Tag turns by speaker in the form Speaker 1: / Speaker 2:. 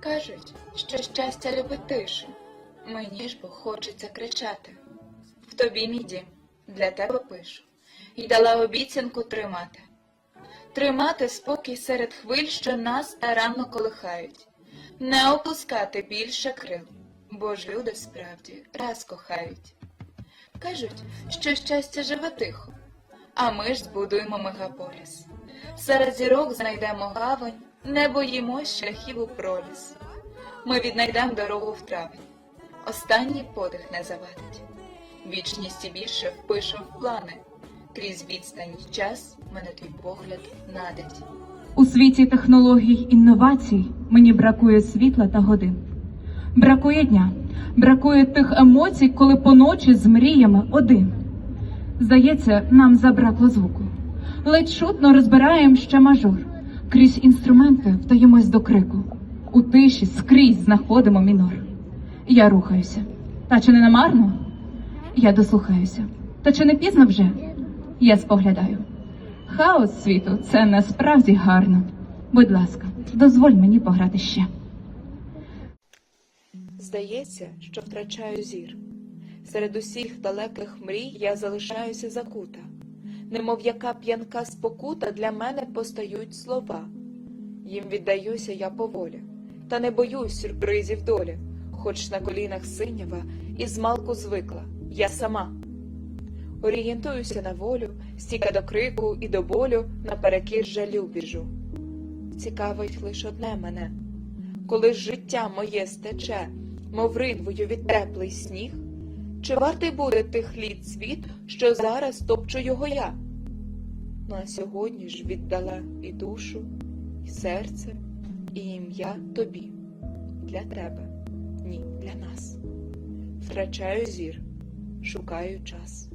Speaker 1: Кажуть, що щастя любить тишу. Мені ж бо хочеться кричати. В тобі, мій дім, для тебе пишу, і дала обіцянку тримати. Тримати спокій серед хвиль, що нас таранно колихають, не опускати більше крил, бо ж люди справді раз кохають. Кажуть, що щастя живе тихо, а ми ж збудуємо мегаполіс. Серед зірок знайдемо гавань, не боїмось шляхів у проліс. Ми віднайдемо дорогу в травень, останній подих не завадить. Вічність і більше впишем в плани, крізь відстань й час мене твій погляд надить.
Speaker 2: У світі технологій інновацій мені бракує світла та годин. Бракує дня, бракує тих емоцій, коли поночі з мріями один. Здається, нам забракло звуку. Ледь чутно розбираєм ще мажор. Крізь інструменти вдаємось до крику. У тиші скрізь знаходимо мінор. Я рухаюся. Та чи не намарно? Я дослухаюся. Та чи не пізно вже? Я споглядаю. Хаос світу це насправді гарно. Будь ласка, дозволь мені пограти ще.
Speaker 1: Здається, що втрачаю зір. Серед усіх далеких мрій я залишаюся закута, немов яка п'янка спокута для мене постають слова. Їм віддаюся я поволі, та не боюсь сюрпризів долі, хоч на колінах синява і змалку звикла, я сама. Орієнтуюся на волю, стіка до крику і до болю наперекір жалю біжу. Цікавить лиш одне мене, коли життя моє стече, мов ринвою від теплий сніг, чи вартий буде тих літ світ, що зараз топчу його я? Ну а сьогодні ж віддала і душу, і серце, і ім'я тобі, для тебе, ні, для нас. Втрачаю зір, шукаю час.